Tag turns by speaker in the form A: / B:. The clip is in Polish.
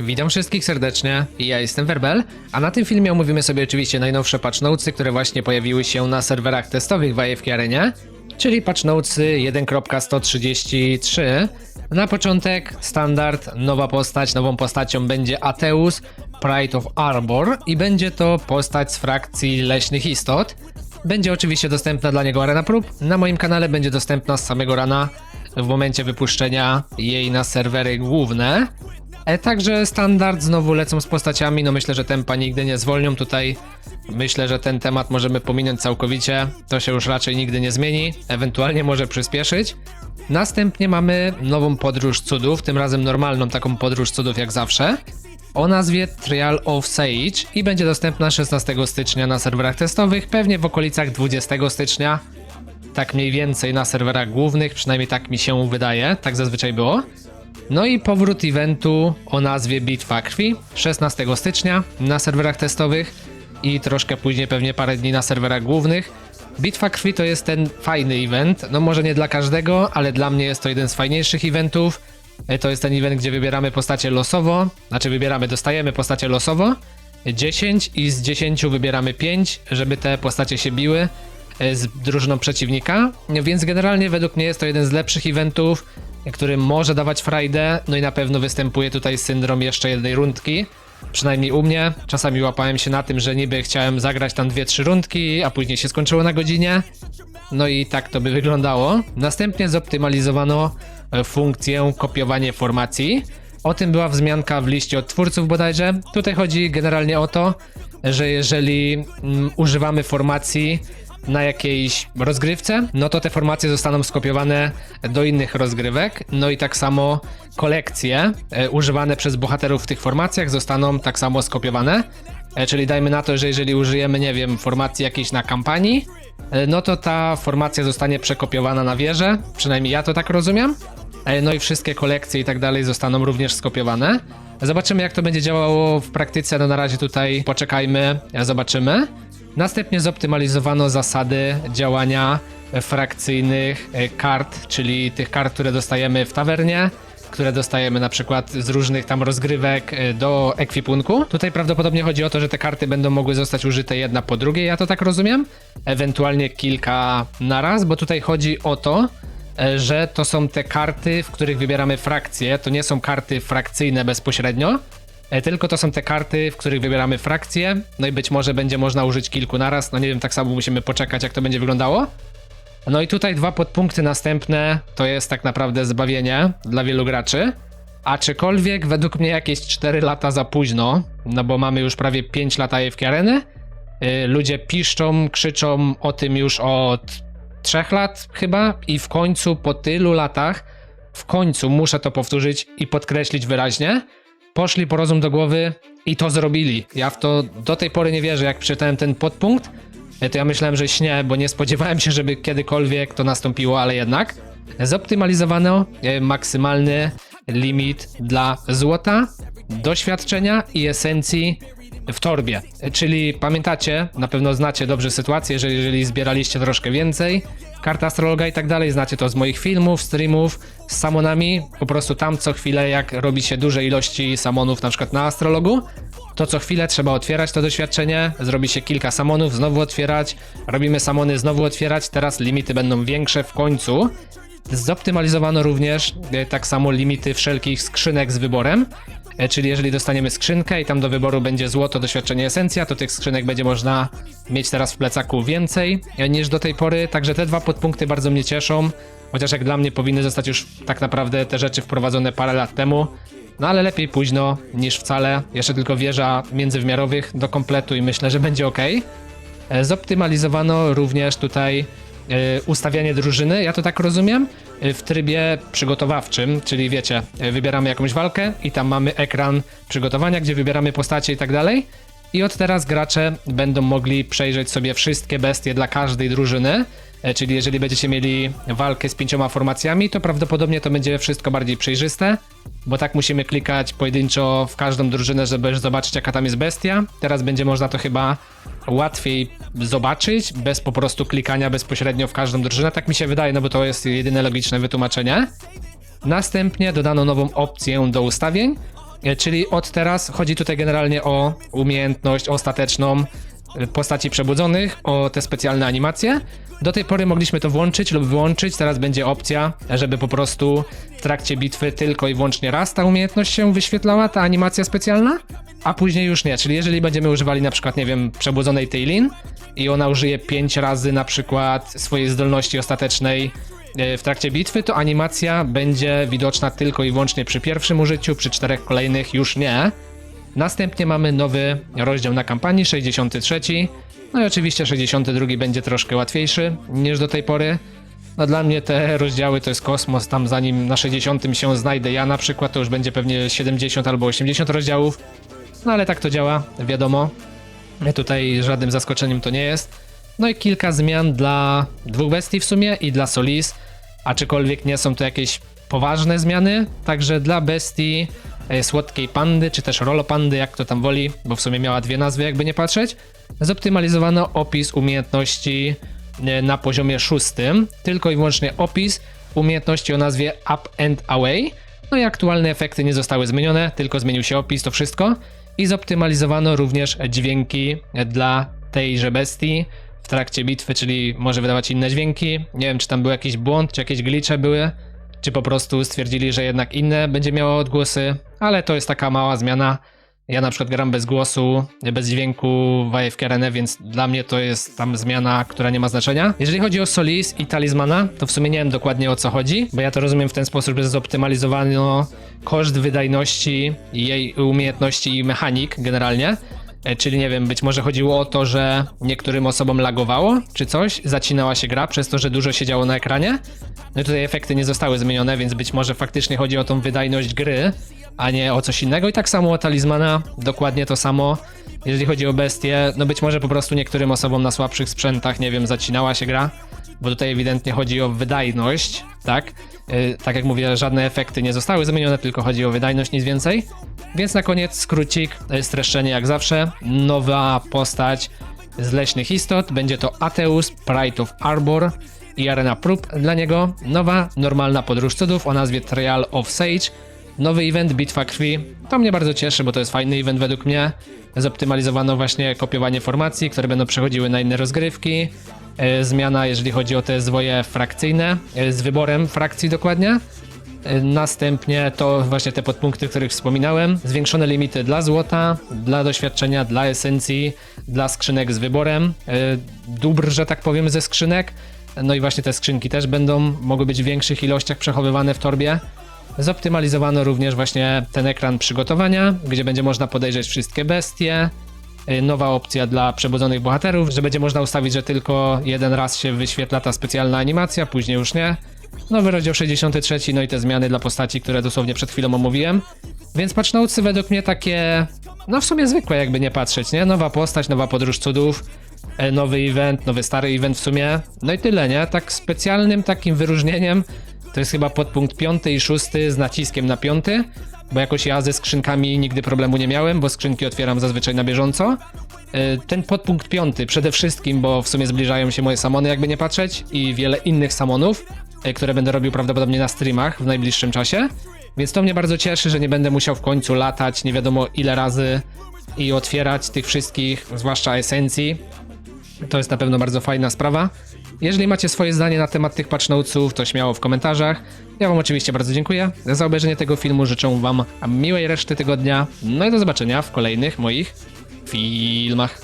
A: Witam wszystkich serdecznie, ja jestem Werbel, a na tym filmie omówimy sobie oczywiście najnowsze patch notesy, które właśnie pojawiły się na serwerach testowych w AFK Arenie, czyli patch notesy 1.133. Na początek standard, nowa postać, nową postacią będzie Ateus, Pride of Arbor i będzie to postać z frakcji leśnych istot. Będzie oczywiście dostępna dla niego arena prób, na moim kanale będzie dostępna z samego rana w momencie wypuszczenia jej na serwery główne. E, także standard znowu lecą z postaciami, no myślę, że tempa nigdy nie zwolnią tutaj. Myślę, że ten temat możemy pominąć całkowicie, to się już raczej nigdy nie zmieni, ewentualnie może przyspieszyć. Następnie mamy nową podróż cudów, tym razem normalną taką podróż cudów jak zawsze, o nazwie Trial of Sage i będzie dostępna 16 stycznia na serwerach testowych, pewnie w okolicach 20 stycznia, tak mniej więcej na serwerach głównych, przynajmniej tak mi się wydaje, tak zazwyczaj było. No i powrót eventu o nazwie Bitwa Krwi. 16 stycznia na serwerach testowych i troszkę później pewnie parę dni na serwerach głównych. Bitwa Krwi to jest ten fajny event, no może nie dla każdego, ale dla mnie jest to jeden z fajniejszych eventów. E, To jest ten event, gdzie wybieramy postacie losowo, znaczy wybieramy, dostajemy postacie losowo, 10 i z 10 wybieramy 5, żeby te postacie się biły e, z drużyną przeciwnika, więc generalnie według mnie jest to jeden z lepszych eventów, który może dawać frajdę, no i na pewno występuje tutaj syndrom jeszcze jednej rundki, przynajmniej u mnie. Czasami łapałem się na tym, że niby chciałem zagrać tam 2-3 rundki, a później się skończyło na godzinie. No i tak to by wyglądało. Następnie zoptymalizowano e, funkcję kopiowanie formacji. O tym była wzmianka w liście od twórców bodajże. Tutaj chodzi generalnie o to, że jeżeli mm, używamy formacji na jakiejś rozgrywce, no to te formacje zostaną skopiowane do innych rozgrywek. No i tak samo kolekcje e, używane przez bohaterów w tych formacjach zostaną tak samo skopiowane. E, czyli dajmy na to, że jeżeli użyjemy, nie wiem, formacji jakiejś na kampanii, e, no to ta formacja zostanie przekopiowana na wieżę. Przynajmniej ja to tak rozumiem. No i wszystkie kolekcje i tak dalej zostaną również skopiowane. Zobaczymy, jak to będzie działało w praktyce. No na razie tutaj poczekajmy, zobaczymy. Następnie zoptymalizowano zasady działania e, frakcyjnych e, kart, czyli tych kart, które dostajemy w tawernie, które dostajemy na przykład z różnych tam rozgrywek e, do ekwipunku. Tutaj prawdopodobnie chodzi o to, że te karty będą mogły zostać użyte jedna po drugiej, ja to tak rozumiem. Ewentualnie kilka naraz, bo tutaj chodzi o to, że to są te karty, w których wybieramy frakcje. To nie są karty frakcyjne bezpośrednio, tylko to są te karty, w których wybieramy frakcje. No i być może będzie można użyć kilku naraz. No nie wiem, tak samo musimy poczekać, jak to będzie wyglądało. No i tutaj dwa podpunkty następne to jest tak naprawdę zbawienie dla wielu graczy. Aczkolwiek według mnie jakieś 4 lata za późno, no bo mamy już prawie 5 lat AFK Areny. Yy, Ludzie piszczą, krzyczą o tym już od 3 lat chyba i w końcu po tylu latach, w końcu muszę to powtórzyć i podkreślić wyraźnie, poszli po rozum do głowy i to zrobili. Ja w to do tej pory nie wierzę, jak przeczytałem ten podpunkt, e, to ja myślałem, że śnie, bo nie spodziewałem się, żeby kiedykolwiek to nastąpiło, ale jednak. Zoptymalizowano e, maksymalny limit dla złota, doświadczenia i esencji w torbie. Czyli pamiętacie, na pewno znacie dobrze sytuację, że jeżeli zbieraliście troszkę więcej, karta astrologa i tak dalej, znacie to z moich filmów, streamów, z samonami, po prostu tam co chwilę jak robi się duże ilości samonów na przykład na astrologu, to co chwilę trzeba otwierać to doświadczenie, zrobi się kilka samonów, znowu otwierać, robimy samony, znowu otwierać, teraz limity będą większe w końcu. Zoptymalizowano również e, tak samo limity wszelkich skrzynek z wyborem, czyli jeżeli dostaniemy skrzynkę i tam do wyboru będzie złoto, doświadczenie, esencja, to tych skrzynek będzie można mieć teraz w plecaku więcej e, niż do tej pory, także te dwa podpunkty bardzo mnie cieszą, chociaż jak dla mnie powinny zostać już tak naprawdę te rzeczy wprowadzone parę lat temu, no ale lepiej późno niż wcale, jeszcze tylko wieża międzywymiarowych do kompletu i myślę, że będzie ok. E, Zoptymalizowano również tutaj e, ustawianie drużyny, ja to tak rozumiem, e, w trybie przygotowawczym, czyli wiecie, e, wybieramy jakąś walkę i tam mamy ekran przygotowania, gdzie wybieramy postacie i tak dalej. I od teraz gracze będą mogli przejrzeć sobie wszystkie bestie dla każdej drużyny. Czyli jeżeli będziecie mieli walkę z pięcioma formacjami, to prawdopodobnie to będzie wszystko bardziej przejrzyste, bo tak musimy klikać pojedynczo w każdą drużynę, żeby zobaczyć jaka tam jest bestia. Teraz będzie można to chyba łatwiej zobaczyć, bez po prostu klikania bezpośrednio w każdą drużynę. Tak mi się wydaje, no bo to jest jedyne logiczne wytłumaczenie. Następnie dodano nową opcję do ustawień, E, Czyli od teraz chodzi tutaj generalnie o umiejętność ostateczną e, postaci przebudzonych, o te specjalne animacje. Do tej pory mogliśmy to włączyć lub wyłączyć, teraz będzie opcja, żeby po prostu w trakcie bitwy tylko i wyłącznie raz ta umiejętność się wyświetlała, ta animacja specjalna, a później już nie. Czyli jeżeli będziemy używali na przykład, nie wiem, przebudzonej Tailin i ona użyje 5 razy na przykład swojej zdolności ostatecznej e, w trakcie bitwy, to animacja będzie widoczna tylko i wyłącznie przy pierwszym użyciu, przy czterech kolejnych już nie. Następnie mamy nowy rozdział na kampanii, 63. No i oczywiście 62 będzie troszkę łatwiejszy niż do tej pory. No dla mnie te rozdziały to jest kosmos, tam zanim na 60 się znajdę ja na przykład, to już będzie pewnie 70 albo 80 rozdziałów. No ale tak to działa, wiadomo. Tutaj żadnym zaskoczeniem to nie jest. No i kilka zmian dla dwóch bestii w sumie i dla Solis, aczkolwiek nie są to jakieś poważne zmiany. Także dla bestii e, słodkiej pandy, czy też rolopandy, jak to tam woli, bo w sumie miała dwie nazwy, jakby nie patrzeć, zoptymalizowano opis umiejętności e, na poziomie szóstym, tylko i wyłącznie opis umiejętności o nazwie Up and Away. No i aktualne efekty nie zostały zmienione, tylko zmienił się opis, to wszystko. I zoptymalizowano również dźwięki dla tejże bestii w trakcie bitwy, czyli może wydawać inne dźwięki. Nie wiem, czy tam był jakiś błąd, czy jakieś glitche były, czy po prostu stwierdzili, że jednak inne będzie miało odgłosy, ale to jest taka mała zmiana. Ja na przykład gram bez głosu, bez dźwięku w AFK Arena, więc dla mnie to jest tam zmiana, która nie ma znaczenia. Jeżeli chodzi o Solis i Talizmana, to w sumie nie wiem dokładnie o co chodzi, bo ja to rozumiem w ten sposób, że zoptymalizowano koszt wydajności jej umiejętności i mechanik generalnie. E, Czyli nie wiem, być może chodziło o to, że niektórym osobom lagowało, czy coś, zacinała się gra przez to, że dużo się działo na ekranie. No i tutaj efekty nie zostały zmienione, więc być może faktycznie chodzi o tą wydajność gry, a nie o coś innego. I tak samo o talizmana, dokładnie to samo. Jeżeli chodzi o bestie, no być może po prostu niektórym osobom na słabszych sprzętach, nie wiem, zacinała się gra, bo tutaj ewidentnie chodzi o wydajność, tak? Yy, tak jak mówię, żadne efekty nie zostały zmienione, tylko chodzi o wydajność, nic więcej. Więc na koniec skrócik, yy, streszczenie jak zawsze. Nowa postać z leśnych istot, będzie to Ateus, Pride of Arbor i arena prób dla niego. Nowa, normalna podróż cudów o nazwie Trial of Sage. Nowy event Bitwa Krwi. To mnie bardzo cieszy, bo to jest fajny event według mnie. Zoptymalizowano właśnie kopiowanie formacji, które będą przechodziły na inne rozgrywki. E, Zmiana, jeżeli chodzi o te zwoje frakcyjne, e, z wyborem frakcji dokładnie. E, Następnie to właśnie te podpunkty, o których wspominałem. Zwiększone limity dla złota, dla doświadczenia, dla esencji, dla skrzynek z wyborem. Dóbr, że tak powiem, ze skrzynek. No i właśnie te skrzynki też będą mogły być w większych ilościach przechowywane w torbie. Zoptymalizowano również właśnie ten ekran przygotowania, gdzie będzie można podejrzeć wszystkie bestie. Y, Nowa opcja dla przebudzonych bohaterów, że będzie można ustawić, że tylko jeden raz się wyświetla ta specjalna animacja, później już nie. Nowy rozdział 63, no i te zmiany dla postaci, które dosłownie przed chwilą omówiłem. Więc patchnotesy według mnie takie, no w sumie zwykłe jakby nie patrzeć, nie? Nowa postać, nowa podróż cudów, e, nowy event, nowy stary event w sumie. No i tyle, nie? Tak specjalnym takim wyróżnieniem to jest chyba podpunkt piąty i szósty z naciskiem na piąty, bo jakoś ja ze skrzynkami nigdy problemu nie miałem, bo skrzynki otwieram zazwyczaj na bieżąco. E, Ten podpunkt piąty przede wszystkim, bo w sumie zbliżają się moje samony, jakby nie patrzeć, i wiele innych samonów, e, które będę robił prawdopodobnie na streamach w najbliższym czasie. Więc to mnie bardzo cieszy, że nie będę musiał w końcu latać nie wiadomo ile razy i otwierać tych wszystkich, zwłaszcza esencji. To jest na pewno bardzo fajna sprawa. Jeżeli macie swoje zdanie na temat tych patchnotesów, to śmiało w komentarzach. Ja wam oczywiście bardzo dziękuję za obejrzenie tego filmu. Życzę wam miłej reszty tygodnia. No i do zobaczenia w kolejnych moich filmach.